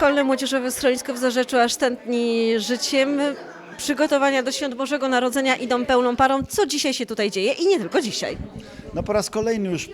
Szkolne Młodzieżowe Schronisko w Zarzeczu aż tętni życiem. Przygotowania do Świąt Bożego Narodzenia idą pełną parą. Co dzisiaj się tutaj dzieje i nie tylko dzisiaj? No po raz kolejny już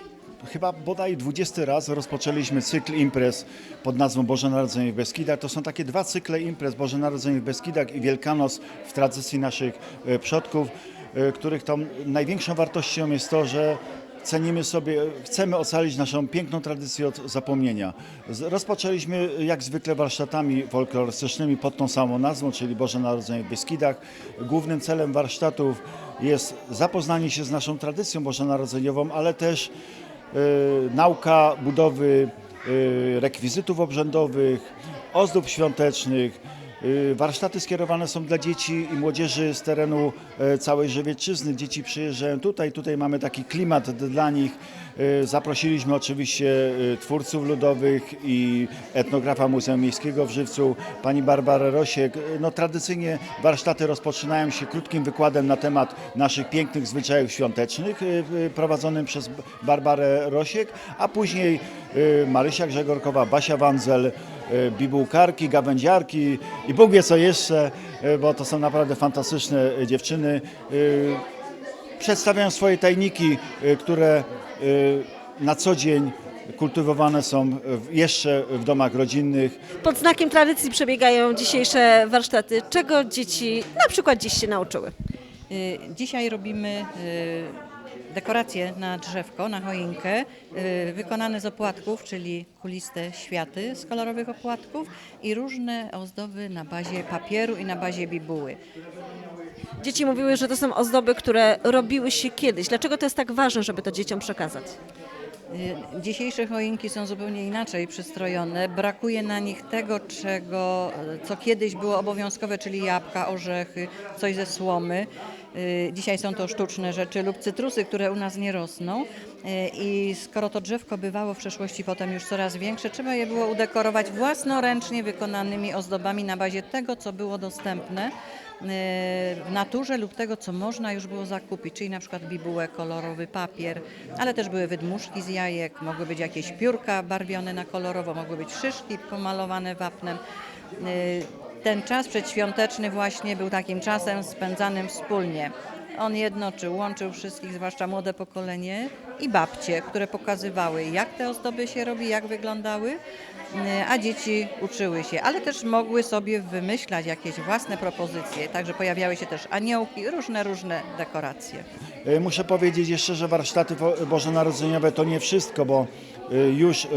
chyba bodaj 20 raz rozpoczęliśmy cykl imprez pod nazwą Boże Narodzenie w Beskidach. To są takie dwa cykle imprez Boże Narodzenie w Beskidach i Wielkanoc w tradycji naszych e, przodków, e, których tam największą wartością jest to, że cenimy sobie, chcemy ocalić naszą piękną tradycję od zapomnienia. Rozpoczęliśmy jak zwykle warsztatami folklorystycznymi pod tą samą nazwą, czyli Boże Narodzenie w Beskidach. Głównym celem warsztatów jest zapoznanie się z naszą tradycją bożonarodzeniową, ale też e, nauka budowy e, rekwizytów obrzędowych, ozdób świątecznych. E, Warsztaty skierowane są dla dzieci i młodzieży z terenu e, całej Żywiecczyzny. Dzieci przyjeżdżają tutaj, tutaj mamy taki klimat dla nich. E, Zaprosiliśmy oczywiście e, twórców ludowych i etnografa Muzeum Miejskiego w Żywcu, pani Barbarę Rosiek. No, tradycyjnie warsztaty rozpoczynają się krótkim wykładem na temat naszych pięknych zwyczajów świątecznych, prowadzonym przez Barbarę Rosiek, a później Marysia Grzegorkowa, Basia Wanzel, bibułkarki, gawędziarki i Bóg wie co jeszcze, e, bo to są naprawdę fantastyczne e, dziewczyny. Przedstawiają swoje tajniki, które na co dzień kultywowane są jeszcze w domach rodzinnych. Pod znakiem tradycji przebiegają dzisiejsze warsztaty. Czego dzieci na przykład dziś się nauczyły? Y, Dzisiaj robimy y, dekoracje na drzewko, na choinkę, y, wykonane z opłatków, czyli kuliste światy z kolorowych opłatków i różne ozdoby na bazie papieru i na bazie bibuły. Dzieci mówiły, że to są ozdoby, które robiły się kiedyś. Dlaczego to jest tak ważne, żeby to dzieciom przekazać? Y, Dzisiejsze choinki są zupełnie inaczej przystrojone. Brakuje na nich tego, czego, co kiedyś było obowiązkowe, czyli jabłka, orzechy, coś ze słomy. Y, Dzisiaj są to sztuczne rzeczy lub cytrusy, które u nas nie rosną. Y, I skoro to drzewko bywało w przeszłości potem już coraz większe, trzeba je było udekorować własnoręcznie wykonanymi ozdobami na bazie tego, co było dostępne y, w naturze lub tego, co można już było zakupić, czyli na przykład bibułę, kolorowy papier, ale też były wydmuszki z jajek, mogły być jakieś piórka barwione na kolorowo, mogły być szyszki pomalowane wapnem. Ten czas przedświąteczny właśnie był takim czasem spędzanym wspólnie. On jednoczył, łączył wszystkich, zwłaszcza młode pokolenie i babcie, które pokazywały, jak te ozdoby się robi, jak wyglądały, y, a dzieci uczyły się, ale też mogły sobie wymyślać jakieś własne propozycje. Także pojawiały się też aniołki, różne, różne dekoracje. E, Muszę powiedzieć jeszcze, że warsztaty bożonarodzeniowe to nie wszystko, bo e, już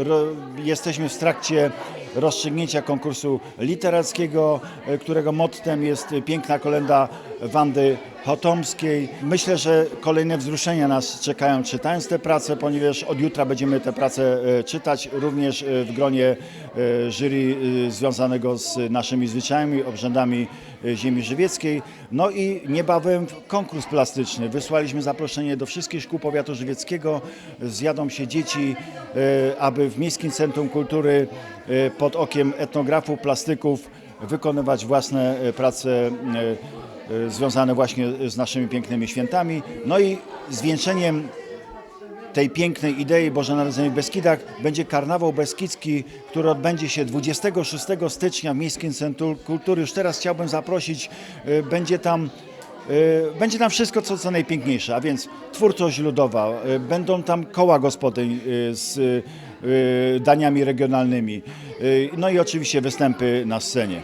jesteśmy w trakcie rozstrzygnięcia konkursu literackiego, e, którego mottem jest piękna kolenda Wandy Chotomskiej. Myślę, że kolejne wzruszenia nas czekają czytając te prace, ponieważ od jutra będziemy te prace czytać również w gronie jury związanego z naszymi zwyczajami, obrzędami ziemi żywieckiej. No i niebawem konkurs plastyczny. Wysłaliśmy zaproszenie do wszystkich szkół powiatu żywieckiego. Zjadą się dzieci, e, aby w Miejskim Centrum Kultury e, pod okiem etnografów, plastyków wykonywać własne e, prace związane właśnie z naszymi pięknymi świętami. No i zwieńczeniem tej pięknej idei Boże Narodzenie w Beskidach będzie karnawał beskidzki, który odbędzie się 26 stycznia w Miejskim Centrum Kultury. Już teraz chciałbym zaprosić, będzie tam będzie tam wszystko, co, co najpiękniejsze, a więc twórczość ludowa, y, będą tam koła gospodyń y, z y, daniami regionalnymi, y, no i oczywiście występy na scenie.